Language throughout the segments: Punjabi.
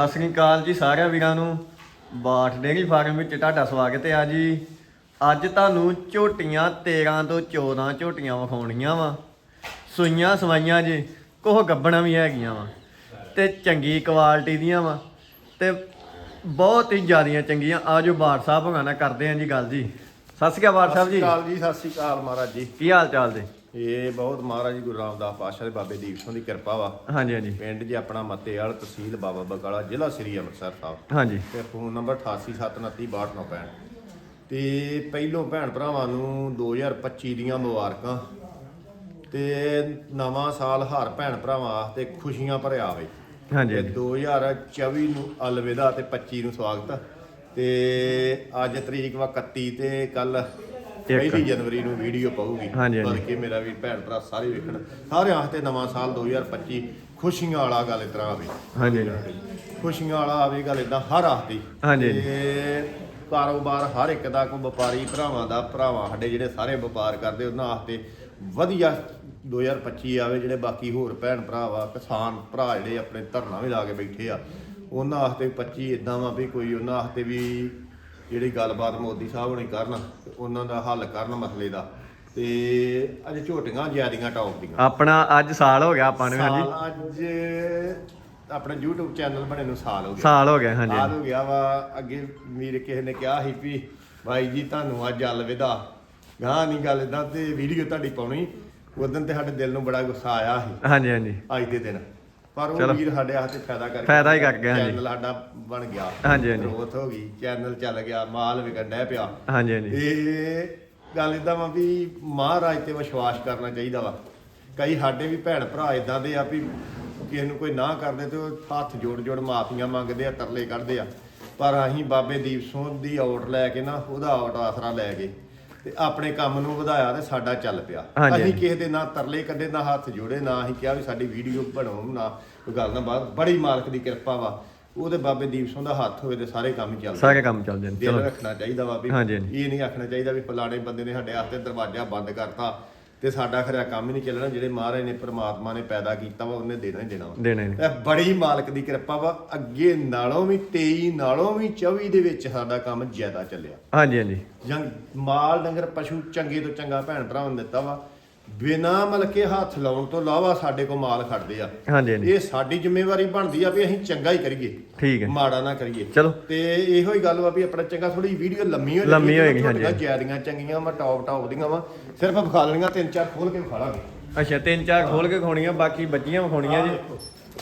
ਸਤਿ ਸ੍ਰੀ ਅਕਾਲ ਜੀ ਸਾਰਿਆਂ ਵੀਰਾਂ ਨੂੰ। ਬਾਠ ਡੇਅਰੀ ਫਾਰਮ ਵਿੱਚ ਤੁਹਾਡਾ ਸਵਾਗਤ ਹੈ ਜੀ। ਅੱਜ ਤੁਹਾਨੂੰ ਝੋਟੀਆਂ 13 ਤੋਂ 14 ਝੋਟੀਆਂ ਵਿਖਾਉਣੀਆਂ ਵਾ। ਸੂਈਆਂ ਸਵਾਈਆਂ ਜੀ ਕੋਹ ਗੱਬਣਾ ਵੀ ਹੈਗੀਆਂ ਵਾ ਤੇ ਚੰਗੀ ਕੁਆਲਿਟੀ ਦੀਆਂ ਵਾ ਤੇ ਬਹੁਤ ਹੀ ਜ਼ਿਆਦੀਆਂ ਚੰਗੀਆਂ। ਆਜੋ ਬਾਠ ਸਾਹਿਬ ਹੋਣਾ ਕਰਦੇ ਆਂ ਜੀ ਗੱਲ ਜੀ। ਸਤਿ ਸ੍ਰੀ ਅਕਾਲ ਬਾਠ ਸਾਹਿਬ ਸਤਿ ਜੀ ਸ਼੍ਰੀ ਅਕਾਲ ਜੀ ਸਤਿ ਸ਼੍ਰੀ ਅਕਾਲ ਮਹਾਰਾਜ ਜੀ। ਕੀ ਹਾਲ ਚਾਲ ਜੀ? ਇਹ ਬਹੁਤ ਮਹਾਰਾਜ ਗੁਰੂ ਰਾਮਦਾਸ ਪਾਤਸ਼ਾਹ ਦੇ ਬਾਬੇ ਦੀਪ ਸਿੰਘ ਦੀ ਕਿਰਪਾ ਵਾ। ਹਾਂਜੀ ਹਾਂਜੀ। ਪਿੰਡ ਜੀ ਆਪਣਾ ਮੱਤੇਵਾਲ ਤਹਿਸੀਲ ਬਾਬਾ ਬਕਾਲਾ ਜ਼ਿਲ੍ਹਾ ਸ੍ਰੀ ਅੰਮ੍ਰਿਤਸਰ ਸਾਹਿਬ। ਹਾਂਜੀ। ਤੇ ਫੋਨ ਨੰਬਰ 8879326965 ਤੇ ਪਹਿਲੋਂ ਭੈਣ ਭਰਾਵਾਂ ਨੂੰ 2025 ਦੀਆਂ ਮੁਬਾਰਕਾਂ। ਤੇ ਨਵਾਂ ਸਾਲ ਹਰ ਭੈਣ ਭਰਾਵਾਂ ਵਾਸਤੇ ਖੁਸ਼ੀਆਂ ਭਰਿਆ ਆਵੇ ਹਾਂਜੀ 2024 ਨੂੰ ਅਲਵਿਦਾ ਤੇ 25 ਨੂੰ ਸਵਾਗਤ। ਤੇ ਅੱਜ ਤਰੀਕ ਵਾ 31 ਤੇ ਕੱਲ ਪਹਿਲੀ ਜਨਵਰੀ ਨੂੰ ਵੀਡੀਓ ਹਾਂਜੀ। ਬਲਕਿ ਮੇਰਾ ਵੀ ਭੈਣ ਭਰਾ ਸਾਰੇ ਵੇਖਣ। ਸਾਰੇ ਆਸਤੇ ਨਵਾਂ ਸਾਲ 2025 ਖੁਸ਼ੀਆਂ ਵਾਲਾ ਗੱਲ ਇਸ ਤਰ੍ਹਾਂ ਆਵੇ। ਹਾਂਜੀ। ਖੁਸ਼ੀਆਂ ਵਾਲਾ ਆਵੇ ਗੱਲ ਇਦਾਂ ਹਰ ਆਸਤੇ ਹਾਂਜੀ। ਤੇ ਕਾਰੋਬਾਰ ਹਰ ਇੱਕ ਦਾ ਕੋਈ ਵਪਾਰੀ ਭਰਾਵਾਂ ਦਾ ਭਰਾਵਾਂ ਸਾਡੇ ਜਿਹੜੇ ਸਾਰੇ ਵਪਾਰ ਕਰਦੇ ਉਹਨਾਂ ਆਸਤੇ ਵਧੀਆ 2025 ਆਵੇ ਜਿਹੜੇ ਬਾਕੀ ਹੋਰ ਭੈਣ ਭਰਾ ਵਾ ਕਿਸਾਨ ਭਰਾ ਜਿਹੜੇ ਆਪਣੇ ਧਰਨਾ ਵੀ ਲਾ ਕੇ ਬੈਠੇ ਆ ਉਹਨਾਂ ਆਸਤੇ 25 ਇਦਾਂ ਵਾ ਵੀ ਕੋਈ ਉਹਨਾਂ ਆਸਤੇ ਵੀ ਜਿਹੜੀ ਗੱਲਬਾਤ ਮੋਦੀ ਸਾਹਿਬ ਨੇ ਕਰਨ। ਉਹਨਾਂ ਦਾ ਹੱਲ ਕਰਨ ਮਸਲੇ ਦਾ ਤੇ ਅੱਜ ਝੋਟੀਆਂ ਜਿਆਦੀਆਂ ਟੌਪ ਦੀਆਂ। ਆਪਣਾ ਅੱਜ ਸਾਲ ਹੋ ਗਿਆ ਆਪਾਂ ਨੂੰ ਹਾਂਜੀ। ਸਾਲ ਅੱਜ ਆਪਣਾ YouTube ਚੈਨਲ ਬਣੇ ਨੂੰ ਸਾਲ ਹੋ ਗਿਆ। ਸਾਲ ਹੋ ਗਿਆ ਹਾਂਜੀ ਸਾਲ ਹੋ ਗਿਆ ਵਾ ਅੱਗੇ ਵੀਰ ਕਿਸੇ ਨੇ ਕਿਹਾ ਸੀ ਵੀ ਬਾਈ ਜੀ ਤੁਹਾਨੂੰ ਅੱਜ ਅਲਵਿਦਾ ਗਾਂ ਨਹੀਂ ਗੱਲ ਇਦਾਂ ਤੇ ਵੀਡੀਓ ਤੁਹਾਡੀ ਪਾਉਣੀ ਉਦੋਂ ਤੇ ਸਾਡੇ ਦਿਲ ਨੂੰ ਬੜਾ ਗੁੱਸਾ ਆਇਆ ਸੀ। ਹਾਂਜੀ ਹਾਂਜੀ। ਅੱਜ ਦੇ ਦਿਨ। ਪਰ ਉਹ। ਵੀਰ ਸਾਡੇ ਹੱਥ 'ਚ ਫਾਇਦਾ ਕਰਕੇ ਫਾਇਦਾ ਹੀ ਕਰ ਗਿਆ, ਹਾਂਜੀ। ਚੈਨਲ ਸਾਡਾ ਬਣ ਗਿਆ। ਹਾਂਜੀ, ਹਾਂਜੀ। ਗ੍ਰੋਥ ਹੋ ਗਈ। ਚੈਨਲ ਚੱਲ ਗਿਆ ਮਾਲ ਵਿਕਣ ਡੈ ਪਿਆ। ਹਾਂਜੀ ਹਾਂਜੀ। ਇਹ ਗੱਲ ਇਦਾਂ ਵਾ ਵੀ ਮਹਾਰਾਜ ਤੇ ਵਿਸ਼ਵਾਸ ਕਰਨਾ ਚਾਹੀਦਾ ਵਾ। ਕਈ ਸਾਡੇ ਵੀ ਭੈਣ ਭਰਾ ਇਦਾਂ ਦੇ ਆ ਵੀ ਕਿਸੇ ਨੂੰ ਕੋਈ ਨਾ ਕਰਦੇ ਤੇ ਉਹ ਹੱਥ ਜੋੜ ਜੋੜ ਮਾਫੀਆਂ ਮੰਗਦੇ ਆ ਤਰਲੇ ਕੱਢਦੇ ਆ। ਪਰ ਅਸੀਂ ਬਾਬੇ ਦੀਪ ਸਿੰਘ ਦੀ ਔਟ ਲੈ ਕੇ ਨਾ ਉਹਦਾ ਔਟ ਆਸਰਾ ਲੈ ਕੇ ਤੇ ਆਪਣੇ ਕੰਮ ਨੂੰ ਵਧਾਇਆ ਤੇ ਸਾਡਾ ਚੱਲ ਪਿਆ। ਹਾਂਜੀ, ਅਸੀਂ ਹਾਂਜੀ। ਕਿਸੇ ਦੇ ਨਾ ਤਰਲੇ ਕੱਢੇ ਨਾ ਹੱਥ ਜੋੜੇ ਨਾ ਅਸੀਂ ਕਿਹਾ ਵੀ ਸਾਡੀ ਵੀਡੀਓ ਬਣਾਓ ਨਾ। ਕੋਈ ਗੱਲ ਨਾ ਬਾਤ ਬੜੀ ਮਾਲਕ ਦੀ ਕਿਰਪਾ ਵਾ। ਉਹਦੇ ਬਾਬੇ ਦੀਪ ਸਿੰਘ ਦਾ ਹੱਥ ਹੋਵੇ ਤੇ ਸਾਰੇ ਕੰਮ ਚੱਲਦੇ। ਸਾਰੇ ਕੰਮ ਚੱਲ ਜਾਂਦੇ ਦਿਲ ਚਲੋ। ਰੱਖਣਾ ਚਾਹੀਦਾ ਵਾ ਵੀ ਹਾਂਜੀ, ਹਾਂਜੀ। ਇਹ ਨਹੀਂ ਆਖਣਾ ਚਾਹੀਦਾ ਵੀ ਫਲਾਣੇ ਬੰਦੇ ਨੇ ਸਾਡੇ ਵਾਸਤੇ ਦਰਵਾਜ਼ਾ ਬੰਦ ਕਰਤਾ ਤੇ ਸਾਡਾ ਖਰਿਆ ਕੰਮ ਹੀ ਨਹੀਂ ਚੱਲਣਾ। ਜਿਹੜੇ ਮਹਾਰਾਜ ਨੇ ਪ੍ਰਮਾਤਮਾ ਨੇ ਪੈਦਾ ਕੀਤਾ ਵਾ ਉਹਨੇ ਦੇਣਾ ਹੀ ਦੇਣਾ ਵਾ। ਦੇਣੇ ਨੇ ਇਹ ਬੜੀ ਮਾਲਕ ਦੀ ਕਿਰਪਾ ਵਾ। ਅੱਗੇ ਨਾਲੋਂ ਵੀ 23 ਨਾਲੋਂ ਵੀ 24 ਦੇ ਵਿੱਚ ਸਾਡਾ ਕੰਮ ਜ਼ਿਆਦਾ ਚੱਲਿਆ। ਹਾਂਜੀ ਹਾਂਜੀ। ਜੰਗ ਮਾਲ ਡੰਗਰ ਪਸ਼ੂ ਚੰਗੇ ਤੋਂ ਚੰਗਾ ਭੈਣ ਭਰਾਵਾਂ ਨੇ ਦਿੱਤਾ ਵਾ। ਬਿਨਾ ਮਲਕੇ ਹੱਥ ਲਾਉਣ ਤੋਂ ਇਲਾਵਾ ਸਾਡੇ ਕੋਲ ਮਾਲ ਖੜਦੇ ਆ। ਹਾਂਜੀ ਹਾਂਜੀ। ਇਹ ਸਾਡੀ ਜ਼ਿੰਮੇਵਾਰੀ ਬਣਦੀ ਆ ਵੀ ਅਸੀਂ ਚੰਗਾ ਹੀ ਕਰੀਏ। ਠੀਕ ਹੈ। ਮਾੜਾ ਨਾ ਕਰੀਏ। ਚਲੋ। ਤੇ ਇਹੋ ਹੀ ਗੱਲ ਵਾ ਵੀ ਆਪਣਾ ਚੰਗਾ ਥੋੜੀ ਵੀਡੀਓ ਲੰਮੀ ਹੋ ਲੰਮੀ ਹੋਏਗੀ, ਹਾਂਜੀ। ਜਿਆਦੀਆਂ ਚੰਗੀਆਂ ਵਾ ਟੌਪ ਟੌਪ ਦੀਆਂ ਵਾ। ਸਿਰਫ ਵਿਖਾ ਲੈਣੀਆਂ ਤਿੰਨ ਚਾਰ ਖੋਲ ਕੇ ਵਿਖਾ ਲਾਂਗੇ। ਅੱਛਾ ਤਿੰਨ ਚਾਰ ਖੋਲ ਕੇ ਖਾਣੀਆਂ ਬਾਕੀ ਬੱਜੀਆਂ ਵਿਖਾਉਣੀਆਂ ਜੀ।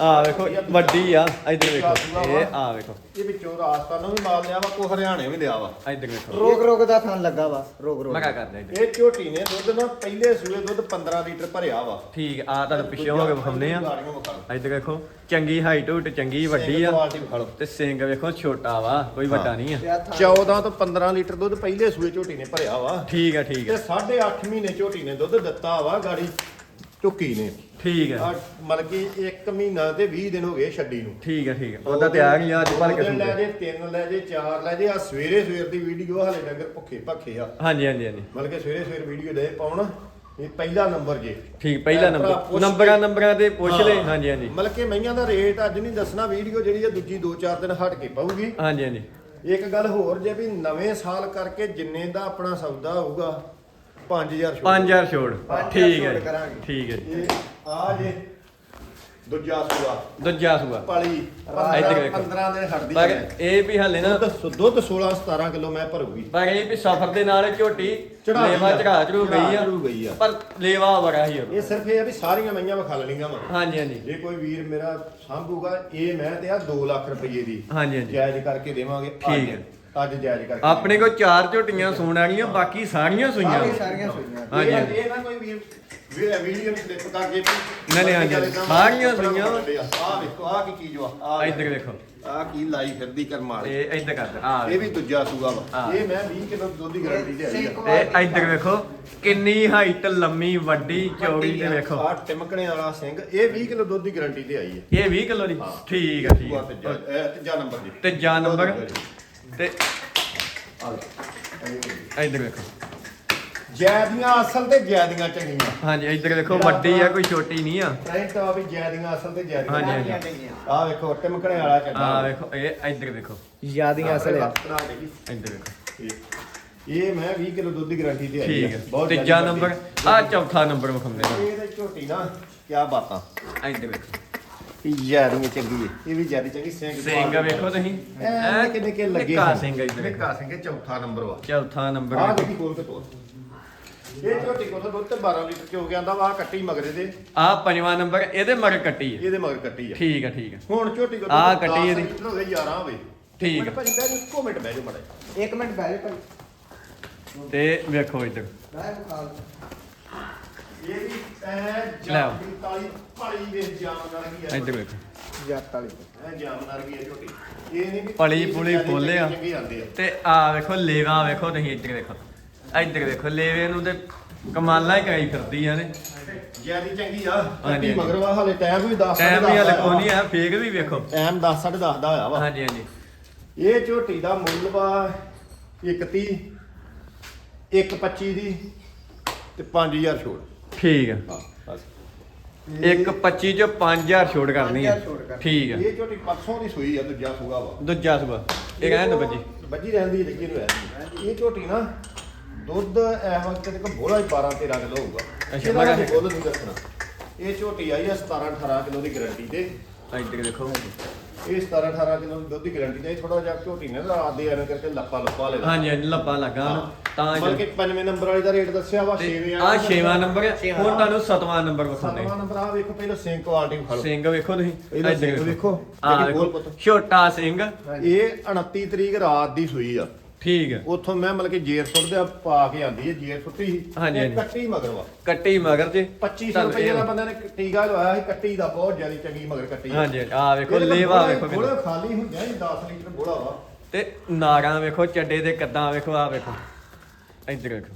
ਆ ਵੇਖੋ ਵੱਡੀ ਆ ਇੱਧਰ ਵੇਖੋ। ਇਹ ਆ ਵੇਖੋ। ਇਹ ਵਿੱਚੋਂ ਰਾਜਸਥਾਨ ਨੂੰ ਵੀ ਮਾਲ ਲਿਆ ਵਾ ਕੋ ਹਰਿਆਣੇ ਵੀ ਲਿਆ ਵਾ। ਇੱਧਰ ਵੇਖੋ। ਰੋਗ ਰੋਗ ਦਾ ਥਣ ਲੱਗਾ ਵਾ ਰੋਗ ਰੋਗ ਮੈਂ ਕਾ ਕਰਦਾ ਇੱਧਰ? ਇਹ ਝੋਟੀ ਨੇ ਦੁੱਧ ਨਾ ਪਹਿਲੇ ਸੂਏ ਦੁੱਧ 15 ਲੀਟਰ ਭਰਿਆ ਵਾ। ਠੀਕ ਆ ਤੁਹਾਨੂੰ ਪਿੱਛੇ ਹੋ ਕੇ ਵਿਖਾਉਂਦੇ ਆ। ਗਾੜੀਆਂ ਵਿਖਾ ਲਓ। ਇੱਧਰ ਵੇਖੋ ਚੰਗੀ ਹਾਈਟ ਹੂਟ ਚੰਗੀ ਵੱਡੀ ਆ। ਕੁਆਲਿਟੀ ਵਿਖਾ ਲਓ। ਤੇ ਸਿੰਘ ਵੇਖੋ ਛੋਟਾ ਵਾ ਕੋਈ ਵੱਡਾ ਨਹੀਂ ਆ। ਤੇ ਆਹ ਥਣ 14 ਤੋਂ 15 ਲੀਟਰ ਦੁੱਧ ਪਹਿਲੇ ਸੂਏ ਝੋਟੀ ਨੇ ਭਰਿਆ ਵਾ। ਠੀਕ ਆ ਠੀਕ ਤੇ ਆ 8.5 ਮਹੀਨੇ ਝੋਟੀ ਨੇ ਦੁੱਧ ਦਿੱਤਾ ਵਾ ਗਾੜੀ ਝੁੱਕੀ ਨੇ। ਠੀਕ ਆ ਮਤਲਬ ਕਿ 1 ਮਹੀਨਾ ਤੇ 20 ਦਿਨ ਹੋ ਗਏ ਛੱਡੀ ਨੂੰ। ਠੀਕ ਆ ਠੀਕ ਆ ਉਹਦਾ ਤੇ ਆ ਗਈ ਅੱਜ ਭਰ ਕੇ ਦੋ ਦਿਨ ਲੈ ਜੇ ਤਿੰਨ ਲੈ ਜੇ ਚਾਰ ਲੈ ਜੇ ਆ ਸਵੇਰੇ ਸਵੇਰ ਦੀ ਵੀਡੀਓ ਹਾਲੇ ਡੰਗਰ ਭੁੱਖੇ ਭੱਖੇ ਆ। ਹਾਂਜੀ ਹਾਂਜੀ ਹਾਂਜੀ। ਮਤਲਬ ਕਿ ਸਵੇਰੇ ਸਵੇਰ ਵੀਡੀਓ ਦੇ ਪਾਉਣ ਇਹ ਪਹਿਲਾ ਨੰਬਰ ਜੇ। ਠੀਕ ਪਹਿਲਾ ਨੰਬਰ। ਨੰਬਰਾਂ ਨੰਬਰਾਂ ਤੇ ਪੁੱਛ ਲੈ। ਹਾਂ। ਹਾਂਜੀ ਹਾਂਜੀ। ਮਤਲਬ ਕਿ ਮਈਆਂ ਦਾ ਰੇਟ ਅੱਜ ਨਹੀਂ ਦੱਸਣਾ ਵੀਡੀਓ ਜਿਹੜੀ ਆ ਦੂਜੀ 2-4 ਦਿਨ ਹਟ ਕੇ ਪਾਊਗੀ। ਹਾਂਜੀ ਹਾਂਜੀ। ਇੱਕ ਗੱਲ ਹੋਰ ਜੇ ਵੀ ਨਵੇਂ ਸਾਲ ਕਰਕੇ ਜਿੰਨੇ ਦਾ ਆਪਣਾ ਸੌਦਾ ਹੋਊਗਾ 5000 ਛੋੜ। 5000 ਛੋੜ। ਠੀਕ ਹੈ ਠੀਕ ਹੈ ਆ ਜੇ ਦੂਜਾ ਸੂਆ ਦੂਜਾ ਸੂਆ ਪਾਲੀ ਇੱਧਰ ਵੇਖੋ। 15 ਦਿਨ ਹਟਦੀ ਪਰ ਹੈ ਇਹ ਵੀ ਹਲੇ ਨਾ ਦੁੱਧ ਦੁੱਧ 16 17 ਕਿਲੋ ਮੈਂ ਭਰੂਗੀ ਪਰ ਇਹ ਵੀ ਸਫਰ ਦੇ ਨਾਲ ਝੋਟੀ ਚੜ੍ਹਾ ਲੇਵਾ ਆ। ਚੜਾ ਚੜੂ ਗਈ ਆ ਚੜ੍ਹਾ ਗਈ ਆ। ਪਰ ਲੇਵਾ ਬੜਾ ਹੀ ਇਹ ਸਿਰਫ ਇਹ ਆ ਵੀ ਸਾਰੀਆਂ ਮਈਆਂ ਵਿਖਾ ਲੈਣੀਆਂ ਵਾ ਹਾਂਜੀ ਹਾਂਜੀ ਜੇ ਕੋਈ ਵੀਰ ਮੇਰਾ ਸਾਂਭੂਗਾ ਇਹ ਮੈਂ ਤੇ ਆ 2 ਲੱਖ ਰੁਪਏ ਦੀ ਹਾਂਜੀ ਹਾਂਜੀ ਜਾਇਜ਼ ਕਰਕੇ ਦੇਵਾਂਗੇ। ਠੀਕ ਹੈ। ਅੱਜ ਜਾਇਜ਼ ਕਰਕੇ। ਆਪਣੇ ਕੋਲ ਚਾਰ ਝੋਟੀਆਂ ਸੂਣ ਵਾਲੀਆਂ ਬਾਕੀ ਸਾਰੀਆਂ ਸੂਈਆਂ ਸਾਰੀਆਂ ਸਾਰੀਆਂ ਸੂਈਆਂ ਹਾਂਜੀ, ਇਹ- ਨਾ ਕੋਈ ਵੀਰ ਵੀਰ ਵੀਡੀਓ ਕਲਿੱਪ ਕਰਕੇ ਨਹੀਂ, ਨਹੀਂ, ਹਾਂਜੀ, ਹਾਂਜੀ। ਸਾਰੀਆਂ ਸੂਈਆਂ ਵਾ। ਆ ਵੇਖੋ ਆ ਕੀ ਚੀਜ਼ ਵਾ? ਆ ਇੱਧਰ ਵੇਖੋ। ਆ ਕੀ ਲਾਈ ਫਿਰਦੀ ਕਰਮ ਵਾਲੀ। ਇਹ ਇੱਧਰ ਕਰ ਆ ਇਹ ਵੀ ਦੂਜਾ ਸੂਆ ਵਾ। ਹਾਂ। ਇਹ ਮੈਂ 20 ਕਿਲੋ ਦੁੱਧ ਦੀ ਗਾਰੰਟੀ ਦੇ ਆਈ ਆ ਤੇ ਇੱਧਰ ਵੇਖੋ। ਕਿੰਨੀ ਹਾਈਟ ਲੰਮੀ ਵੱਡੀ ਚੌੜੀ ਤੇ ਵੇਖੋ। ਆ ਟਿਮਕਣੇ ਵਾਲਾ ਸਿੰਘ ਇਹ 20 ਕਿਲੋ ਦੁੱਧ ਦੀ ਗਾਰੰਟੀ ਤੇ ਆਈ ਹੈ। ਇਹ 20 ਕਿਲੋ ਦੀ। ਠੀਕ ਹੈ ਠੀਕ ਸੂਆ ਹੈ ਤੀਜਾ ਇਹ ਤੀਜਾ ਨੰਬਰ ਜੀ ਤੀਜਾ ਨੰਬਰ। ਤੇ। ਇੱਧਰ ਵੇਖੋ। ਜੈਦੀਆਂ ਅਸਲ ਤੇ ਜੈਦੀਆਂ ਚੰਗੀਆਂ। ਹਾਂਜੀ ਇੱਧਰ ਦੇਖੋ ਵੱਡੀ ਆ ਕੋਈ ਛੋਟੀ ਨਹੀਂ ਆ। ਫਰੈਂਟ ਆ ਵੀ ਜੈਦੀਆਂ ਅਸਲ ਤੇ ਜੈਦੀਆਂ। ਹਾਂਜੀ, ਆ ਵੇਖੋ ਟਮਕਣੇ ਵਾਲਾ ਚੱਡਾ। ਆ ਵੇਖੋ ਇਹ ਇੱਧਰ ਦੇਖੋ ਜਿਆਦੀਆਂ ਅਸਲ ਆ। ਇੱਧਰ ਦੇਖੋ ਇਹ- ਮੈਂ 20 ਕਿਲੋ ਦੁੱਧ ਦੀ ਗਾਰੰਟੀ ਤੇ ਆਈ ਠੀਕ ਹੈ ਬਹੁਤ ਤੀਜਾ ਨੰਬਰ। ਆ ਚੌਥਾ ਨੰਬਰ ਵਿਖਾਉਂਦੇ ਨੇ ਇਹ ਤੇ ਝੋਟੀ ਨਾ ਕੀ ਬਾਤਾਂ। ਇੱਧਰ ਦੇਖੋ ਇਹ ਜਿਆਦੀ ਚੰਗੀ ਹੈ ਇਹ ਵੀ ਜਿਆਦੀ ਚੰਗੀ ਸਿੰਘ ਸਿੰਘ ਵੇਖੋ ਤੁਸੀਂ। ਐ ਕਿੰਨੇ ਕਿ ਲੱਗੇ ਨਿੱਕਾ ਸਿੰਘ ਇੱਧਰ। ਨਿੱਕਾ ਸਿੰਘ ਇਹ ਚੌਥਾ ਨੰਬਰ ਵਾ। ਚੌਥਾ ਨੰਬਰ ਆਹ ਵੇਖੋ। ਦੇਖੀ ਖੋਲ ਕੇ ਤੋਰ ਇਹ ਝੋਟੀ ਕੋਲ ਦੁੱਧ ਤੇ 12 ਲੀਟਰ ਚ ਹੋ ਗਿਆ ਆਂਦਾ ਵਾ ਕੱਟੀ ਮਗਰੇ ਦੇ ਆ ਪੰਜਵਾਂ ਨੰਬਰ ਇਹਦੇ ਮਗਰ ਕੱਟੀ ਹੈ ਇਹਦੇ ਮਗਰ ਕੱਟੀ ਆ। ਠੀਕ ਹੈ ਠੀਕ ਹੈ ਹੁਣ ਝੋਟੀ ਕੋਲ ਆਹ ਕੱਟੀ ਇਹਦੀ। ਲੀਟਰ ਹੋਵੇ 11 ਹੋਵੇ। ਠੀਕ ਮਿੰਟ ਭਾਜੀ ਬਹਿ ਜਾਓ, ਇੱਕੋ ਮਿੰਟ ਬਹਿ ਜਾਓ ਮੜਾ ਇੱਕ ਮਿੰਟ ਬਹਿ ਜਾ ਭਾਈ ਤੇ ਵੇਖੋ ਇੱਧਰ। ਬਹਿ ਬਖਾਲ ਇਹ ਵੀ ਐ ਲੈ ਆਓ। ਜਾਮ ਤਾਲੀ ਪਾਲੀ ਦੇ ਜਾਮ ਨਾਲ ਕੀ ਇੱਧਰ ਵੇਖੋ। ਜੱਟ ਵਾਲੀ। ਐ ਜਾਮ ਨਾਲ ਕੀ ਹੈ ਝੋਟੀ ਇਹ ਨਹੀਂ ਵੀ ਪਲੀ ਇਹ ਪੁਲੀ ਜਿਆਦੀ ਫੁੱਲ ਆ। ਚੰਗੀ ਆਉਂਦੇ ਆ। ਤੇ ਆ ਵੇਖੋ ਲੇਵਾ ਵੇਖੋ ਤੁਸੀਂ ਇੱਧਰ ਵੇਖੋ। ਇੱਧਰ ਵੇਖੋ ਲੇਵੇ ਨੂੰ ਤੇ ਕਮਾਲਾਂ ਹੀ ਕਰਾਈ ਫਿਰਦੀਆਂ ਨੇ ਜਿਆਦੀ ਚੰਗੀ ਆ। ਹਾਂਜੀ, ਕੱਟੀ ਹਾਂਜੀ। ਮਗਰ ਵਾ ਹਲੇ ਟਾਈਮ ਵੀ 10 ਟਾਈਮ ਵੀ ਹਲੇ ਕੋਈ ਨਹੀਂ ਆ ਫੇਕ ਵੀ ਵੇਖੋ। ਟਾਈਮ 10 10:30 ਦਾ ਹੋਇਆ ਵਾ। ਹਾਂਜੀ ਹਾਂਜੀ। ਇਹ ਝੋਟੀ ਦਾ ਮੁੱਲ ਵਾ 130 125 ਦੀ ਤੇ 5000 ਛੋੜ ਠੀਕ ਹੈ ਹਾਂ ਬਸ। ਇੱਕ 25 ਚ 5000 ਛੋਟ ਕਰਨੀ ਹੈ 5000 ਛੋਟ ਕਰਨੀ। ਠੀਕ ਹੈ ਇਹ ਝੋਟੀ ਪਰਸੋਂ ਦੀ ਸੂਈ ਆ ਦੂਜਾ ਸੂਗਾ ਵਾ। ਦੂਜਾ ਸੁਬਾ ਇਹ ਕਹਿੰਦੇ ਬੱਜੀ। ਬੱਜੀ ਰਹਿੰਦੀ ਲੱਗੀ ਨੂੰ ਰਹਿੰਦੀ ਇਹ ਝੋਟੀ ਨਾ ਦੁੱਧ ਐ ਵਕਤ ਤੇ ਕੋ ਬੋਲਾ 12 13 ਕਿਲੋ ਹੋਊਗਾ। ਅੱਛਾ, ਅਸੀਂ ਹੈ। ਮੁੱਲ ਨਹੀਂ ਦੱਸਣਾ। ਇਹ ਝੋਟੀ ਆਈ ਆ 17 18 ਕਿਲੋ ਦੀ ਗਾਰੰਟੀ ਤੇ। ਇੱਧਰ ਦੇਖੋ। ਇਹ 17 18 ਕਿਲੋ ਦੀ ਦੁੱਧ ਦੀ ਗਾਰੰਟੀ ਤੇ ਥੋੜਾ ਜਿਹਾ ਝੋਟੀ ਨੇ ਰਾਤ ਦੇ ਐਵੇਂ ਕਰਕੇ ਲੱਪਾ ਲੱਪਾ ਲੈ ਹਾਂਜੀ ਹਾਂਜੀ ਲੱਪਾ ਲੱਗਾ ਤਾਂ ਮਤਲਬ ਕਿ ਪੰਜਵੇਂ ਨੰਬਰ ਵਾਲੀ ਦਾ ਰੇਟ ਦੱਸਿਆ ਵਾ 6ਵੇਂ ਆ ਛੇਵਾਂ ਨੰਬਰ ਹੈ, ਹੁਣ ਤੁਹਾਨੂੰ ਸਤਵਾਂ ਨੰਬਰ ਵਿਖਾਉਂਦੇ ਸਤਵਾਂ ਨੰਬਰ ਆ ਵੇਖੋ ਪਹਿਲਾਂ ਸਿੰਘ ਕੁਆਲਿਟੀ ਵਿਖਾ ਲਓ। ਸਿੰਘ ਵੇਖੋ ਤੁਸੀਂ। ਇਹਦਾ ਸਿੰਘ ਵੇਖੋ, ਆ। ਛੋਟਾ ਸਿੰਘ। ਇਹ 29 ਤਰੀਕ ਰਾਤ ਦੀ ਸੂਈ ਆ। ਠੀਕ ਹੈ। ਉੱਥੋਂ ਮੈਂ ਮਤਲਬ ਕਿ ਜੇਰ ਸੁੱਟਦੇ ਪਾ ਕੇ ਆਂਦੀ ਹੈ ਜੇਰ ਸੁੱਟੀ ਸੀ। ਹਾਂਜੀ, ਹਾਂਜੀ। ਕੱਟੀ ਮਗਰ ਵਾ ਕੱਟੀ ਮਗਰ ਜੇ। 2500 ਤੁਹਾਨੂੰ ਰੁਪਏ ਇਹ- ਦਾ ਬੰਦੇ ਨੇ ਟੀਕਾ ਲਵਾਇਆ ਸੀ ਕੱਟੀ ਦਾ ਬਹੁਤ ਜ਼ਿਆਦਾ ਚੰਗੀ ਮਗਰ ਕੱਟੀ ਹਾਂਜੀ ਆ ਵੇਖੋ ਲੇਵਾ ਵੇਖੋ ਬੋਲਾ ਕਿੰਨਾ। ਖਾਲੀ ਹੁੰਦਿਆ ਹੀ 10 ਲੀਟਰ ਬੋਲਾ ਵਾ। ਤੇ ਨਾਰਾਂ ਵੇਖੋ ਚੱਡੇ ਦੇ ਕੱਦਾਂ ਵੇਖੋ ਆ ਵੇਖੋ। ਇੱਧਰ ਵੇਖੋ।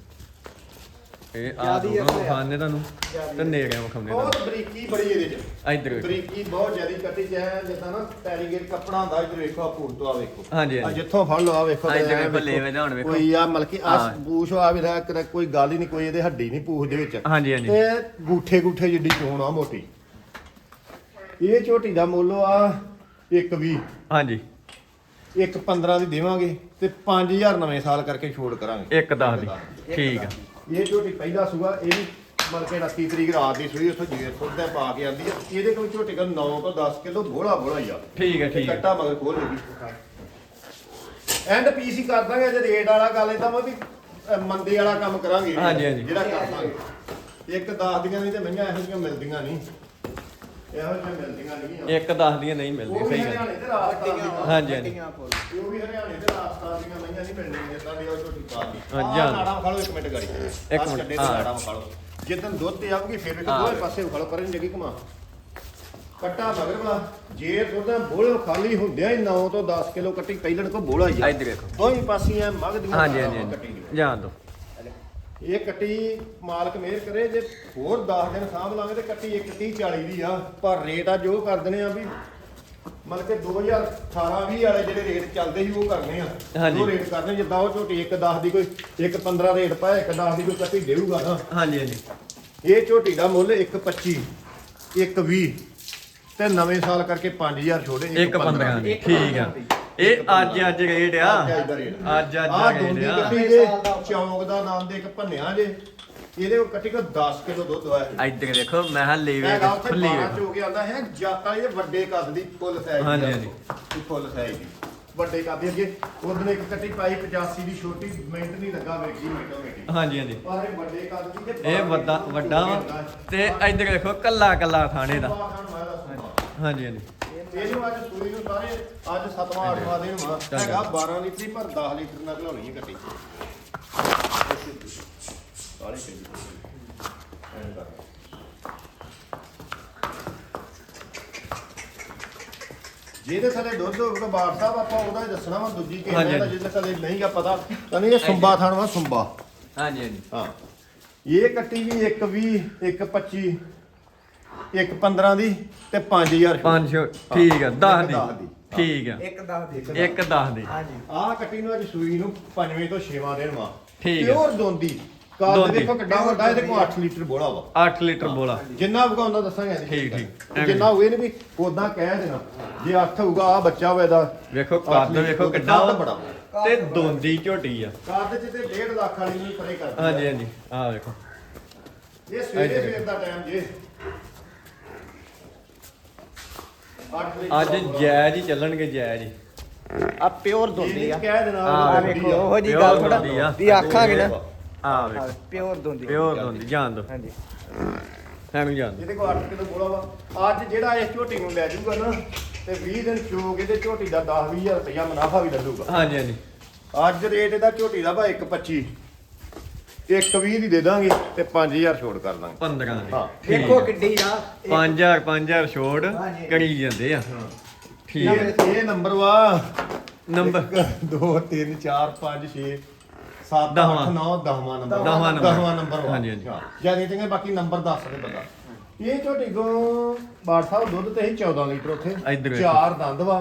ਇਹ ਆ ਜ਼ਿਆਦੀ ਅਸਲ ਆ। ਵਿਖਾਣੇ ਤੁਹਾਨੂੰ। ਤੇ ਨੇੜਿਆਂ ਵਿਖਾਉਂਦੇ ਬਹੁਤ ਤੁਹਾਨੂੰ। ਬਰੀਕੀ ਬੜੀ ਇਹਦੇ ਚ। ਇੱਧਰ ਵੇਖੋ। ਬਰੀਕੀ ਬਹੁਤ ਜ਼ਿਆਦਾ ਕੱਟੀ ਚ ਹੈ। ਜਿੱਦਾਂ ਨਾ ਟੈਲੀਗੇਟ ਕੱਪੜਾ ਹੁੰਦਾ ਇੱਧਰ ਵੇਖੋ ਆ ਪੂਰ ਤੋਂ ਆ ਵੇਖੋ। ਹਾਂਜੀ, ਹਾਂਜੀ। ਜਿੱਥੋਂ ਫੜ ਲਓ ਆ ਵੇਖੋ ਆ ਤੇ ਇੱਧਰ ਵੇਖੋ ਲੇਵੇ ਦਾ ਹੁਣ ਵੇਖੋ। ਕੋਈ ਆ ਮਤਲਬ ਕਿ ਆ ਹਾਂ। ਬੂਸ਼ ਆ ਵੀ ਰਿਹਾ ਕਿਤੇ ਕੋਈ ਗੱਲ ਹੀ ਨਹੀਂ ਕੋਈ ਇਹਦੇ ਹੱਡੀ ਨਹੀਂ ਪੂਛ ਦੇ ਵਿੱਚ। ਹਾਂਜੀ ਹਾਂਜੀ। ਤੇ ਗੂਠੇ ਗੂਠੇ ਜਿੱਡੀ ਚੋਣ ਆ ਮੋਟੀ। ਇਹ ਝੋਟੀ ਦਾ ਮੁੱਲ ਆ 120 ਹਾਂਜੀ। ਇੱਕ 15 ਦੀ ਦੇਵਾਂਗੇ ਤੇ 5000 ਨਵੇਂ ਸਾਲ ਕਰਕੇ ਛੋੜ ਕਰਾਂਗੇ। ਇੱਕ ਦਸ ਦੀ। ਠੀਕ ਆ। ਇਹ ਝੋਟੀ ਪਹਿਲਾ ਸੂਆ ਇਹ ਵੀ ਮਤਲਬ ਕਿ 29 ਤਰੀਕ ਰਾਤ ਦੀ ਸੂਈ ਉੱਥੋਂ ਜੀਰ ਸੁੱਧਾ ਪਾ ਕੇ ਆਂਦੀ ਆ। ਇਹਦੇ ਕੋਲ ਝੋਟੀ ਦਾ 9 ਤੋਂ 10 ਕਿਲੋ ਬੋਲਾ ਬੋਲਾ ਹੀ ਆ। ਠੀਕ ਹੈ ਠੀਕ ਹੈ। ਕੱਟਾ ਮਗਰ ਖੋਲ ਲੇਗੀ ਐਂਡ ਪੀਸੀ ਕਰ ਦਾਂਗੇ ਜੇ ਰੇਟ ਵਾਲਾ ਗੱਲ ਇਦਾਂ ਵਾ ਵੀ ਮੰਦੇ ਵਾਲਾ ਕੰਮ ਕਰਾਂਗੇ। ਹਾਂਜੀ, ਹਾਂਜੀ। ਜਿਹੜਾ ਕਰ ਦਾਂਗੇ। ਇੱਕ ਦਸ ਦੀਆਂ ਨਹੀਂ ਤੇ ਮਈਆਂ ਇਹੋ ਜਿਹੀਆਂ ਮਿਲਦੀਆਂ ਨਹੀਂ। ਇਹੋ ਜਿਹੀਆਂ ਮਿਲਦੀਆਂ ਨਹੀਂ ਇੱਕ ਦਸ ਦੀਆਂ ਨਹੀਂ ਮਿਲਦੀ ਸਹੀ ਗੱਲ। ਹਰਿਆਣੇ ਤੇ ਰਾਜਸਥਾਨ ਦੀਆਂ। ਹਾਂਜੀ, ਹਾਂਜੀ। ਕੱਟੀਆਂ ਫੁੱਲ ਉਹ ਵੀ ਹਰਿਆਣੇ ਤੇ ਰਾਜਸਥਾਨ ਦੀਆਂ ਮਈਆਂ ਨਹੀਂ ਮਿਲਣੀਆਂ ਜਿੱਦਾਂ ਦੀ ਉਹ ਝੋਟੀ ਪਾ ਦੀ ਹਾਂ, ਆਹ ਜਾਣ। ਨਾੜਾ ਵਿਖਾ ਲਓ ਇੱਕ ਮਿੰਟ ਗਾੜੀ। ਇੱਕ ਆਹ ਮਿੰਟ, ਛੱਡੇ ਤੇ ਹਾਂ। ਨਾੜਾ ਵਿਖਾ ਲਓ ਜਿੱਦਾਂ ਦੁੱਧ ਤੇ ਫਿਰ। ਦੋਵੇਂ ਪਾਸੇ ਵਿਖਾ ਲਓ ਪਰੇ ਨੂੰ ਜਗੀ ਘੁਮਾ। ਕੱਟਾ ਮਗਰ ਵਾਲਾ ਜੇ ਦੁੱਧਾਂ ਬੋਲ ਖਾਲੀ ਹੁੰਦਿਆਂ ਹੀ 9 ਤੋਂ 10 ਕਿਲੋ ਕੱਟੀ ਪਹਿਲਣ ਕੋ ਬੋਲਾ ਹੀ ਆ। ਇੱਧਰ ਵੇਖੋ। ਦੋਹੀਂ ਪਾਸੀਆਂ ਮਗ ਦੀਆਂ ਹਾਂਜੀ। ਹਾਂਜੀ। ਜਾਣ ਦੋ। ਇਹ ਕੱਟੀ ਮਾਲਕ ਮਿਹਰ ਕਰੇ ਜੇ ਹੋਰ 10 ਦਿਨ ਸਾਂਭ ਲਾਂਗੇ ਤੇ ਕੱਟੀ 1 30 40 ਦੀ ਆ। ਪਰ ਰੇਟ ਆ ਜੋ ਕਰ ਦਨੇ ਆ ਵੀ ਮਤਲਬ ਕਿ 2018 20 ਵਾਲੇ ਜਿਹੜੇ ਰੇਟ ਚੱਲਦੇ ਸੀ ਉਹ ਕਰਨੇ ਆ। ਉਹ ਰੇਟ ਕਰਨੇ ਜਿੱਦਾਂ ਉਹ ਝੋਟੀ 1 10 ਦੀ ਕੋਈ 1 15 ਰੇਟ ਪਾਇਆ 1 10 ਦੀ ਕੋਈ ਕੱਟੀ ਦੇਊਗਾ ਨਾ। ਹਾਂਜੀ ਹਾਂਜੀ। ਇਹ ਝੋਟੀ ਦਾ ਮੁੱਲ 1 25 1 20 ਤੇ ਨਵੇਂ ਸਾਲ ਕਰਕੇ 5000 ਛੋੜੇ ਇੱਕ 15 ਦੀ। ਠੀਕ ਆ। ਇਹ ਅੱਜ ਅੱਜ ਰੇਟ ਆ। ਅੱਜ ਅੱਜ ਆ ਰੇਟ ਦੋਂਦੀ ਆ। ਕੱਟੀ ਜੇ ਚੌਂਕ ਦਾ ਨਾਮ ਦੇ ਇੱਕ ਭੰਨਿਆ ਜੇ। ਇਹਦੇ ਕੋਲ ਕੱਟੀ ਕੋ 10 ਕਿਲੋ ਦੁੱਧ ਹੋਇਆ ਇੱਧਰ ਦੇਖੋ ਮੈਂ ਹਾਂ ਲੇਵੇ ਹੈਗਾ ਉੱਥੇ ਖੁੱਲੀ 12 ਵੇਖੋ ਚੋ ਕੇ ਆਂਦਾ ਹੈ ਜਾਤਾਂ ਇਹ ਵੱਡੇ ਕੱਦ ਦੀ ਫੁੱਲ ਸਾਈਜ਼ ਹਾਂਜੀ, ਹਾਂਜੀ। ਫੁੱਲ ਸਾਈਜ਼ ਦੀ। ਵੱਡੇ ਕੱਦ ਦੀ ਅੱਗੇ। ਉਹਦਨੇ ਇੱਕ ਕੱਟੀ ਪਾਈ 85 ਦੀ ਛੋਟੀ ਮਿੰਟ ਨਹੀਂ ਲੱਗਾ ਵੇਖੀ ਮਿੰਟੋ ਮਿੰਟੀ ਹਾਂਜੀ ਹਾਂਜੀ। ਪਰ ਇਹ ਵੱਡੇ ਕੱਦ ਦੀ ਤੇ ਇਹ 12 ਵੱਡਾ ਵੱਡਾ ਵਾ। ਤੇ ਇੱਧਰ ਦੇਖੋ ਕੱਲਾ ਕੱਲਾ ਥਾਣੇ ਦਾ। ਹਾਂਜੀ ਹਾਂਜੀ। ਇਹਨੂੰ ਅੱਜ ਸੂਈ ਨੂੰ ਸਾਰੇ ਅੱਜ 7ਵਾਂ 8ਵਾਂ ਦਿਨ ਵਾ ਹੈਗਾ 12 ਲੀਟਰ ਪਰ 10 ਲੀਟਰ ਨਾਲ ਘਲਾਉਣੀ ਹੈ ਕੱਟੀ ਸਾਰੀ ਪਈ ਐਂ ਕਰ ਜਿਹਦੇ ਥਲੇ ਦੁੱਧ ਹੋਊਗਾ ਬਾਰ ਸਾਹਿਬ ਆਪਾਂ ਉਹਦਾ ਹੀ ਦੱਸਣਾ ਵਾ ਦੂਜੀ ਕਿਸੇ ਹਾਂਜੀ, ਦਾ। ਜਿਹਦੇ ਥਲੇ ਨਹੀਂਗਾ ਪਤਾ ਤਾਂ ਨਹੀਂ ਇਹ ਸੁੰਬਾ ਥਣ ਵਾ ਸੁੰਬਾ। ਹਾਂਜੀ ਹਾਂਜੀ। ਹਾਂ। ਇਹ ਕੱਟੀ ਵੀ 1 20 1 25 1 15 ਦੀ ਤੇ 5000 500 ਠੀਕ ਆ 10 ਦੀ ਦੀ। ਠੀਕ ਆ। ਇੱਕ ਦਸ ਦੇ ਇੱਕ 10 ਦੀ। ਹਾਂਜੀ। ਆਹ ਕੱਟੀ ਨੂੰ ਅੱਜ ਸੂਈ ਨੂੰ ਪੰਜਵੇਂ ਤੋਂ ਛੇਵਾਂ ਦਿਨ ਵਾ। ਠੀਕ ਹੈ। ਪਿਓਰ ਦੋਂਦੀ। ਕੱਦ ਦੋਂਦੀ। ਦੇਖੋ ਕਿੱਡਾ ਵੱਡਾ ਇਹਦੇ ਕੋਲ 8 ਲੀਟਰ ਬੋਲਾ ਵਾ। 8 ਲੀਟਰ ਬੋਲਾ। ਜਿੰਨਾ ਵਿਖਾਉਂਦਾ ਦੱਸਾਂਗੇ ਅਸੀਂ ਠੀਕ, ਠੀਕ। ਜਿੰਨਾ ਹੋਵੇ ਨਹੀਂ ਵੀ ਉਦਾਂ ਕਹਿ ਦੇਣਾ। ਜੇ 8 ਹੋਊਗਾ ਆ ਬੱਚਾ ਹੋਵੇ ਇਹਦਾ। ਵੇਖੋ ਕੱਦ ਵੇਖੋ ਕਿੱਡਾ ਵਾ। ਬੜਾ ਤੇ ਦੋਂਦੀ ਝੋਟੀ ਆ। ਕੱਦ ਚ ਤੇ 1.5 ਲੱਖ ਵਾਲੀ ਨਹੀਂ ਪਰੇ ਕਰਦੀ ਹਾਂਜੀ ਹਾਂਜੀ। ਆ ਵੇਖੋ। ਇਹ ਸਵੇਰੇ ਸਵੇਰ ਦਾ ਟਾਈਮ ਜੇ। 8 ਅੱਜ ਜਾਇਜ਼ ਹੀ ਚੱਲਣਗੇ ਜਾਇਜ਼ ਹੀ। ਆ ਪਿਓਰ ਦੋਂਦੀ ਇਹ ਆ। ਕਹਿ ਦੇਣਾ ਆ ਵੇਖੋ ਉਹੋ ਜੀ ਗੱਲ ਥੋੜਾ। ਵੀ ਆਖਾਂਗੇ ਨਾ। ਆ ਵੇਖੋ। ਪਿਓਰ ਦੋਂਦੀ ਪਿਓਰ ਦੋਂਦੀ ਜਾਣ ਦੋ। ਹਾਂਜੀ। ਐਨੂੰ ਜਾਣ ਦੋ। ਜਿਹਦੇ ਕੋਲ 8 ਕਿਲੋ ਬੋਲਾ ਵਾ। ਅੱਜ ਜਿਹੜਾ ਇਸ ਝੋਟੀ ਨੂੰ ਲੈ ਜਾਊਗਾ ਨਾ ਤੇ 20 ਦਿਨ ਚੋਗ ਇਹਦੇ ਝੋਟੀ ਦਾ 10 20000 ਰੁਪਇਆ ਮੁਨਾਫਾ ਵੀ ਲੱਲੂਗਾ ਹਾਂਜੀ ਹਾਂਜੀ। ਅੱਜ ਰੇਟ ਇਹਦਾ ਝੋਟੀ ਦਾ ਭਾਈ 125 120 ਦੀ ਦੇ ਦਾਂਗੇ ਤੇ 5000 ਛੋੜ ਕਰ ਦਾਂਗੇ 15 ਦੀ ਹਾਂ। ਦੇਖੋ। ਕਿੱਡੀ ਆ 5000 5000 ਛੋੜ ਹਾਂਜੀ। ਕਰੀ ਜਾਂਦੇ ਆ ਠੀਕ ਆ। ਇਹ ਇਹ ਨੰਬਰ ਵਾ ਨੰਬਰ 2 3 4 5 6 7 ਦਸਵਾਂ। 8 9 10ਵਾਂ ਨੰਬਰ ਦਸਵਾਂ ਨੰਬਰ। ਦਸਵਾਂ ਨੰਬਰ ਵਾ ਹਾਂਜੀ, ਹਾਂਜੀ। ਹਾਂ ਜ਼ਿਆਦਾ ਚੰਗੇ ਬਾਕੀ ਨੰਬਰ ਦੱਸ ਦੇ ਬੰਦਾ ਇਹ ਝੋਟੀ ਕੋ ਬਾੜ ਸਾਹਿਬ ਦੁੱਧ ਤੇ ਹੀ 14 ਲੀਟਰ ਉੱਥੇ ਵੇਖੋ। ਚਾਰ ਦੰਦ ਵਾ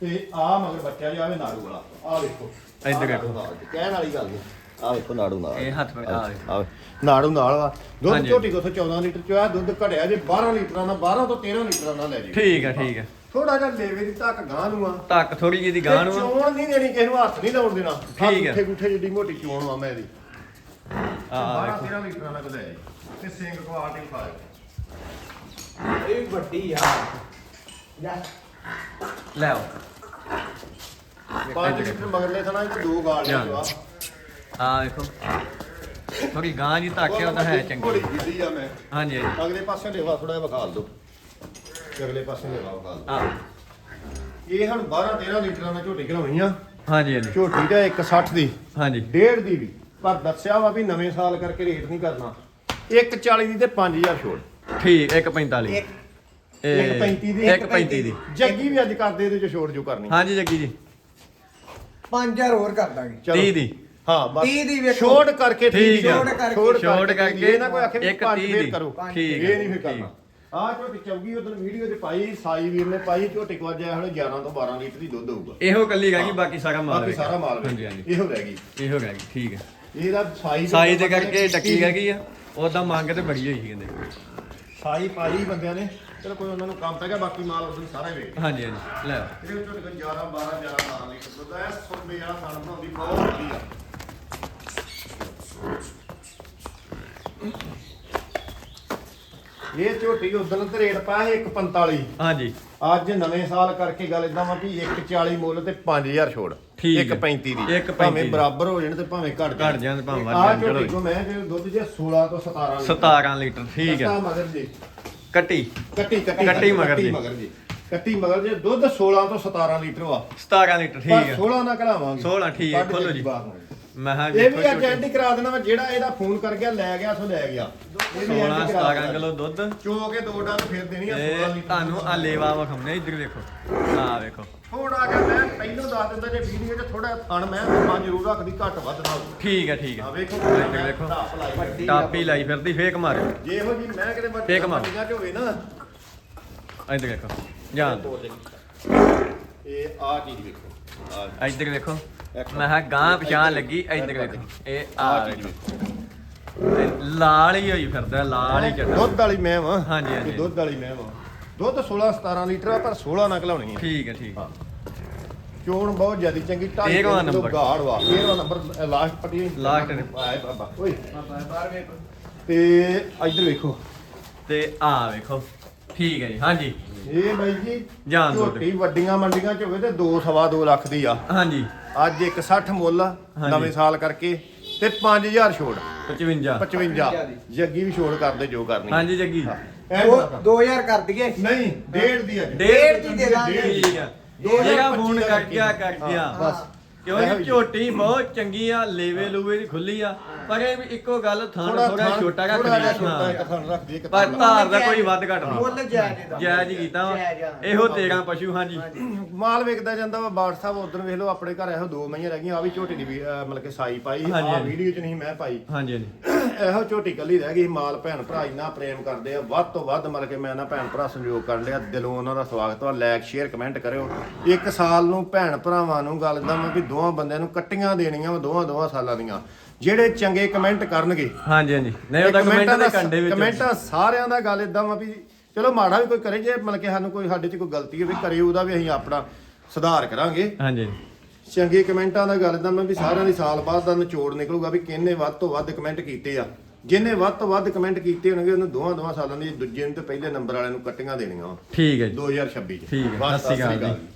ਤੇ ਆ ਮਗਰ ਬੱਚਾ ਜੀ ਆਵੇ ਨਾੜੂ ਵਾਲਾ ਆ ਵੇਖੋ ਇੱਧਰ ਆਹ ਵੇਖੋ। ਨਾੜੂ ਨਾਲ, ਕਹਿਣ ਵਾਲੀ ਗੱਲ ਨਹੀਂ ਆ ਵੇਖੋ ਨਾੜੂ ਨਾਲ। ਇਹ ਹੱਥ ਵਿੱਚ ਆ ਵੇਖੋ। ਆਵੇ ਨਾੜੂ ਨਾਲ ਵਾ। ਦੁੱਧ ਹਾਂਜੀ। ਝੋਟੀ ਕੋ 14 ਲੀਟਰ ਚ ਆ ਦੁੱਧ ਘਟਿਆ ਜੇ 12 ਲੀਟਰਾਂ ਨਾਲ 12 ਤੋਂ 13 ਲੀਟਰਾਂ ਨਾਲ ਲੈ ਜੀ ਠੀਕ ਆ ਠੀਕ ਆ। ਥੋੜਾ ਜਿਹਾ ਲੇਵੇ ਦੀ ਧੱਕ ਗਾਂ ਨੂੰ ਆ। ਤੱਕ ਥੋੜੀ ਜਿਹੀ ਦੀ ਗਾਂ ਨੂੰ ਤੇ ਆ। ਚੋਣ ਨਹੀਂ ਦੇਣੀ ਕਿਸੇ ਨੂੰ ਹੱਥ ਨਹੀਂ ਲਾਉਣ ਦੇਣਾ। ਠੀਕ ਹੈ। ਗੁੱਠੇ ਗੁੱਠੇ ਜਿੱਡੀ ਮੋਟੀ ਚੋਣ ਆ ਮੈਂ ਇਹਦੀ। ਆ 12 ਵੇਖੋ। 13 ਲੀਟਰਾਂ ਨਾਲ ਲੈ ਜੀ ਤੇ ਸਿੰਘ ਕੁਆਲਟੀ ਖਾਏ ਇਹ ਵੱਡੀ ਆ। ਯਾ ਲੈ ਆਓ। 5 ਲੀਟਰ ਮਗਰਲੇ ਥਣਾ ਇੱਕ ਦੋ ਗਾਲ ਲਿਆ। ਲਿਆ ਆ ਵੇਖੋ। ਥੋੜੀ ਗਾਂ ਜੀ ਉਹਦਾ ਹੈ ਘੋੜੀ ਚੰਗੀ ਜਿੱਦੀ ਆ ਮੈਂ। ਹਾਂਜੀ ਹਾਂਜੀ। ਅਗਲੇ ਪਾਸੇ ਲੇਵਾ ਥੋੜਾ ਜਿਹਾ ਵਿਖਾਲ ਦੋ ਅਗਲੇ ਪਾਸੇ ਲੇਵਾ ਵਿਖਾਲ ਦਿਓ। ਆ ਇਹ ਹੁਣ 12 13 ਲੀਟਰਾਂ ਨਾਲ ਝੋਟੀ ਘਲਾਉਣੀ ਆ ਹਾਂਜੀ ਹਾਂਜੀ। ਝੋਟੀ ਦਾ 160 ਦੀ ਹਾਂਜੀ। ਡੇਢ ਦੀ ਵੀ। ਪਰ ਦੱਸਿਆ ਵਾ ਵੀ ਨਵੇਂ ਸਾਲ ਕਰਕੇ ਰੇਟ ਨਹੀਂ ਕਰਨਾ। 140 ਦੀ ਤੇ 5000 ਛੋੜ ਠੀਕ 145 ਇੱਕ ਇੱਕ 35 ਦੀ 135 ਦੀ। ਜੱਗੀ ਵੀ ਅੱਜ ਕਰਦੇ ਇਹਦੇ ਚ ਛੋੜ ਜੋ ਕਰਨੀ। ਹਾਂਜੀ ਜੱਗੀ ਜੀ। 5000 ਹੋਰ ਕਰ ਦਾਂਗੇ। ਚਲੋ। 30 ਦੀ। ਹਾਂ ਬਸ। 30 ਦੀ ਵੇਖੋ। ਛੋੜ ਕਰਕੇ ਠੀਕ ਆ। ਛੋੜ ਕਰਕੇ- ਛੋੜ ਕਰਕੇ ਇਹ ਨਾ ਕੋਈ ਆਖੇ ਵੀ ਇੱਕ ਪੰਜ 30 ਫੇਰ ਦੀ। ਕਰੋ। ਠੀਕ ਇਹ ਆ, ਨਹੀਂ ਫੇਰ। ਕਰਨਾ। ਆਹ ਝੋਟੀ ਚੌਗੀ ਉਦੋਂ ਵੀਡੀਓ 'ਚ ਪਾਈ ਸਾਈ ਵੀਰ ਨੇ ਪਾਈ ਝੋਟੀ ਕੋ ਅੱਜ ਹੁਣ 11 ਤੋਂ 12 ਲੀਟਰ ਦੀ ਦੁੱਧ ਹੋਊਗਾ। ਇਹੋ ਕੱਲੀ ਗਈ ਬਾਕੀ ਸਾਰਾ ਮਾਲ ਬਾਕੀ। ਸਾਰਾ ਮਾਲ ਹਾਂਜੀ। ਹਾਂਜੀ। ਇਹੋ ਰਹਿ ਗਈ। ਇਹੋ ਰਹਿ ਗਈ ਠੀਕ ਹੈ ਇਹਦਾ ਸਾਈ ਸਾਈ ਦੇ ਕਰਕੇ ਡੱਕੀ ਰਹਿ ਗਈ ਆ। ਉਹਦਾ ਮੰਗ ਤੇ ਬੜੀ ਹੋਈ ਸੀ ਕਹਿੰਦੇ ਸਾਈ ਪਾਈ ਬੰਦਿਆਂ ਨੇ। ਚਲੋ ਕੋਈ ਉਹਨਾਂ ਨੂੰ ਕੰਮ ਪੈ ਗਿਆ ਬਾਕੀ ਮਾਲ ਉਦੋਂ ਸਾਰਾ ਹੀ ਵੇਚ ਹਾਂਜੀ ਹਾਂਜੀ। ਲੈ। ਆਓ। ਇਹਦੇ ਵਿੱਚ ਝੋਟੀ ਕੋਲ 11 12 11 12 ਲੀਟਰ ਦੁੱਧ ਹੈ ਸੁੰਬੇ ਵਾਲਾ ਖਾਣ ਬਣਾਉਂਦੀ ਬਹੁਤ ਵਧੀਆ। ਇਹ ਝੋਟੀ ਉਦੋਂ ਤੇ ਰੇਟ ਪਾਇਆ ਸੀ 145 ਹਾਂਜੀ। ਅੱਜ ਨਵੇਂ ਸਾਲ ਕਰਕੇ ਗੱਲ ਇਦਾਂ ਵਾ ਵੀ 140 ਮੁੱਲ ਤੇ 5000 ਛੋੜ। ਠੀਕ ਹੈ। 135 ਦੀ। ਭਾਵੇਂ। ਬਰਾਬਰ ਹੋ ਜਾਣ ਤੇ ਭਾਵੇਂ ਘਟ ਘੱਟ ਜਾਣ ਭਾਵੇਂ ਵੱਧ ਆ ਜਾਣ, ਝੋਟੀ ਚਲੋ। ਕੋ ਮੈਂ ਜੇ ਦੁੱਧ ਜੇ 16 ਤੋਂ 17 ਲੀਟਰ। 17 ਲੀਟਰ ਠੀਕ ਹੈ। ਮਗਰ ਜੀ। ਕੱਟੀ। ਕੱਟੀ ਕੱਟੀ ਕੱਟੀ ਮਗਰ ਜੀ। ਕੱਟੀ ਮਗਰ ਜੇ। ਦੁੱਧ 16 ਤੋਂ 17 ਲੀਟਰ ਵਾ। 17 ਲੀਟਰ ਠੀਕ ਹੈ। 16 ਨਾ ਕਢਾਵਾਂਗੇ 16 ਠੀਕ ਹੈ, ਖੋਲੋ ਜੀ। ਮੈਂ ਹਾਂ ਇਹ ਵੀ ਅੱਜ ਐਂਟੀ ਕਰਾ ਦੇਣਾ ਵਾ ਜਿਹੜਾ ਇਹਦਾ ਫੋਨ ਕਰ ਗਿਆ ਲੈ ਗਿਆ ਸੋ ਲੈ ਗਿਆ। ਇਹ ਵੀ 16 ਐਂਟੀ ਕਰਾ 17 ਕਿਲੋ ਦੁੱਧ। ਚੋ ਕੇ ਦੋ ਡਾਲ ਫੇਰ ਦੇਣੀ ਆ 16 ਇਹ ਲੀਟਰ ਤੁਹਾਨੂੰ ਆ ਲੇਵਾ ਵਿਖਾਉਣੇ ਇੱਧਰ ਵੇਖੋ। ਆ ਵੇਖੋ। ਥੋੜਾ ਜਿਹਾ ਮੈਂ ਪਹਿਲਾਂ ਦੱਸ ਦਿੰਦਾ ਜੇ ਵੀਡੀਓ 'ਚ ਥੋੜਾ ਥਣ ਮੈਂ ਥਾਂ ਜ਼ਰੂਰ ਰੱਖਦੀ ਘੱਟ ਵੱਧ ਨਾ ਹੋਵੇ ਠੀਕ ਹੈ ਠੀਕ ਆ। ਹੈ ਵੇਖੋ ਇੱਧਰ ਵੇਖੋ। ਢਾਪ ਲਾਈ ਹੋਈ। ਟਾਪੀ ਲਾਈ ਫਿਰਦੀ ਫੇਕ ਮਾਰਿਓ। ਜੇ ਇਹੋ ਜੀ ਮੈਂ ਕਿਤੇ ਫੇਕ ਮਾਰ। ਵੱਡੀਆਂ 'ਚ ਹੋਵੇ ਨਾ ਇੱਧਰ ਵੇਖੋ। ਜਾਨ ਇਹ ਆ ਚੀਜ਼ ਵੇਖੋ। ਇੱਧਰ ਵੇਖੋ। ਮੈਂ ਹਾਂ ਗਾਂ ਪਛਾਣ ਲੱਗੀ ਇੱਧਰ ਵੇਖੋ। ਇਹ ਆ ਵੇਖੋ। ਇਹ ਲਾਲ ਹੀ ਹੋਈ ਫਿਰਦਾ ਲਾਲ ਹੀ ਚੱਡਾ ਦੁੱਧ ਵਾਲੀ ਮੈਂ ਵਾਂ। ਹਾਂਜੀ, ਹਾਂਜੀ। ਇਹ ਦੁੱਧ ਵਾਲੀ ਮੈਂ ਵਾਂ। ਦੁੱਧ 16 17 ਲੀਟਰ ਆ ਪਰ 16 ਨਾ ਘਲਾਉਣੀ ਆ। ਠੀਕ ਹੈ ਠੀਕ ਹੈ। ਚੋਣ ਬਹੁਤ ਜ਼ਿਆਦਾ ਚੰਗੀ ਢਾਈ ਤੇਰਵਾਂ ਕਿਲੋ ਨੰਬਰ। ਗਾੜ ਵਾ। 13ਵਾਂ ਨੰਬਰ ਲਾਸਟ ਪੱਟੀ Last ਨੇ। ਆਏ ਬਾਬਾ ਓਏ। ਬਾਹਰ ਵੇਖੋ। ਤੇ ਇੱਧਰ ਵੇਖੋ। ਤੇ ਆ ਵੇਖੋ। ਠੀਕ ਹੈ ਜੀ ਹਾਂਜੀ। ਇਹ ਬਾਈ ਜੀ ਜਾਨ ਦੁੱਧ। ਝੋਟੀ ਵੱਡੀਆਂ ਮੰਡੀਆਂ ਚ ਹੋਵੇ ਤੇ 2 ਸਵਾ 2 ਲੱਖ ਦੀ ਆ। ਹਾਂਜੀ। ਅੱਜ 160 ਮੁੱਲ ਆ। ਨਵੇਂ ਸਾਲ ਕਰਕੇ ਤੇ 5000 ਛੋੜ 55 55 ਜੱਗੀ ਵੀ ਛੋੜ ਕਰਦੇ ਜੋ ਕਰਨੀ ਹਾਂਜੀ ਜੱਗੀ। ਦੋ- ਦੱਸ। 2000 ਕਰ ਦਈਏ? ਨਹੀਂ ਡੇਢ ਦੀ ਅੱਜ ਡੇਢ ਦੀ ਦੇ ਦਾਂਗੇ। ਠੀਕ ਆ। ਦੋ ਹਜ਼ਾਰ ਜਿਹੜਾ ਪੱਚੀ ਫੋਨ ਦਾ ਕਰ ਗਿਆ ਕਰ ਗਿਆ। ਬਸ। ਕਿਉਂਕਿ। ਝੋਟੀ ਬਹੁਤ ਚੰਗੀ ਆ ਲੇਵੇ ਲੂਵੇ ਦੀ ਖੁੱਲੀ ਆ ਪਰ ਇਹ ਵੀ ਇੱਕੋ ਗੱਲ ਥਾਂ ਥੋੜਾ ਛੋਟਾ ਰੱਖ ਥੋੜਾ ਛੋਟਾ ਇੱਕ। ਥਣ ਰੱਖ ਦੀ ਇੱਕ ਪਰ। ਧਾਰ ਦਾ ਕੋਈ ਵੱਧ ਘੱਟ ਮੁੱਲ ਨਹੀਂ ਜਾਇਜ਼ ਦਾ ਜਾਇਜ਼ ਹੀ ਕੀਤਾ ਵਾ ਜਾਇਜ਼ ਆ। ਇਹੋ 13 ਪਸ਼ੂ ਹਾਂਜੀ ਮਾਲ ਵੇਖਦਾ ਜਾਂਦਾ ਵਾ ਬਾੜ ਸਾਹਿਬ ਉਧਰ ਵੇਖ ਲਓ ਆਪਣੇ ਘਰ ਇਹੋ ਦੋ ਮਈਆਂ ਰਹਿ ਗਈਆਂ ਆ ਵੀ ਝੋਟੀ ਦੀ ਵੀ ਅਹ, ਮਤਲਬ ਕਿ ਸਾਈ ਪਾਈ ਹਾਂਜੀ, ਆ ਹਾਂਜੀ। ਵੀਡੀਓ 'ਚ ਨਹੀਂ ਮੈਂ ਪਾਈ ਹਾਂਜੀ ਹਾਂਜੀ ਇਹੋ ਝੋਟੀ ਕੱਲੀ ਰਹਿ ਗਈ ਮਾਲ ਭੈਣ ਭਰਾ ਇੰਨਾ ਪ੍ਰੇਮ ਕਰਦੇ ਆ ਵੱਧ ਤੋਂ ਵੱਧ ਮਤਲਬ ਕਿ ਮੈਂ ਨਾ ਭੈਣ ਭਰਾ ਸੰਯੋਗ ਕਰ ਲਿਆ ਦਿਲੋਂ ਉਹਨਾਂ ਦਾ ਸਵਾਗਤ ਵਾ ਲਾਈਕ ਸ਼ੇਅਰ ਕਮੈਂਟ ਕਰਿਓ ਇੱਕ ਸਾਲ ਨੂੰ ਭੈਣ ਭਰਾਵਾਂ ਨੂੰ ਗੱਲ ਦਾ ਮੈਂ ਵੀ ਦੋਵਾਂ ਬੰਦਿਆਂ ਨੂੰ ਕੱਟੀਆਂ ਦੇਣੀਆਂ ਵਾ ਦੋਵਾਂ ਦੋਵਾਂ ਸਾਲਾਂ ਦੀਆਂ। ਜਿਹੜੇ ਚੰਗੇ ਕਮੈਂਟ ਕਰਨਗੇ। ਹਾਂਜੀ ਹਾਂਜੀ। ਨਹੀਂ ਉਹ ਤਾਂ ਕਮੈਂਟਾਂ ਦੇ ਕੰਡੇ ਵਿੱਚ ਕਮੈਂਟਾਂ ਸਾਰਿਆਂ ਦਾ ਗੱਲ ਇਦਾਂ ਵਾ ਵੀ ਚਲੋ ਮਾੜਾ ਵੀ ਕੋਈ ਕਰੇ ਜੇ ਮਤਲਬ ਕਿ ਸਾਨੂੰ ਕੋਈ ਸਾਡੇ 'ਚ ਕੋਈ ਗਲਤੀ ਹੋਵੇ ਕਰੇ ਉਹਦਾ ਵੀ ਅਸੀਂ ਆਪਣਾ ਸੁਧਾਰ ਕਰਾਂਗੇ। ਹਾਂਜੀ। ਚੰਗੇ ਕਮੈਂਟਾਂ ਦਾ ਗੱਲ ਇਦਾਂ ਮੈਂ ਵੀ ਸਾਰਿਆਂ ਦੀ ਸਾਲ ਬਾਅਦ ਦਾ ਨਿਚੋੜ ਨਿਕਲੂਗਾ ਵੀ ਕਿੰਨੇ ਵੱਧ ਤੋਂ ਵੱਧ ਕਮੈਂਟ ਕੀਤੇ ਆ। ਜਿੰਨੇ ਵੱਧ ਤੋਂ ਵੱਧ ਕਮੈਂਟ ਕੀਤੇ ਹੋਣਗੇ ਉਹਨੂੰ ਦੋਵਾਂ ਦੋਵਾਂ ਸਾਲਾਂ ਦੀ ਦੂਜੇ ਨੂੰ ਤੇ ਪਹਿਲੇ ਨੰਬਰ ਵਾਲਿਆਂ ਨੂੰ ਕੱਟੀਆਂ ਦੇਣੀਆਂ ਠੀਕ ਹੈ ਜੀ। 2026 ਚ। ਠੀਕ ਹੈ। ਸਤਿ ਸ਼੍ਰੀ ਅਕਾਲ ਜੀ।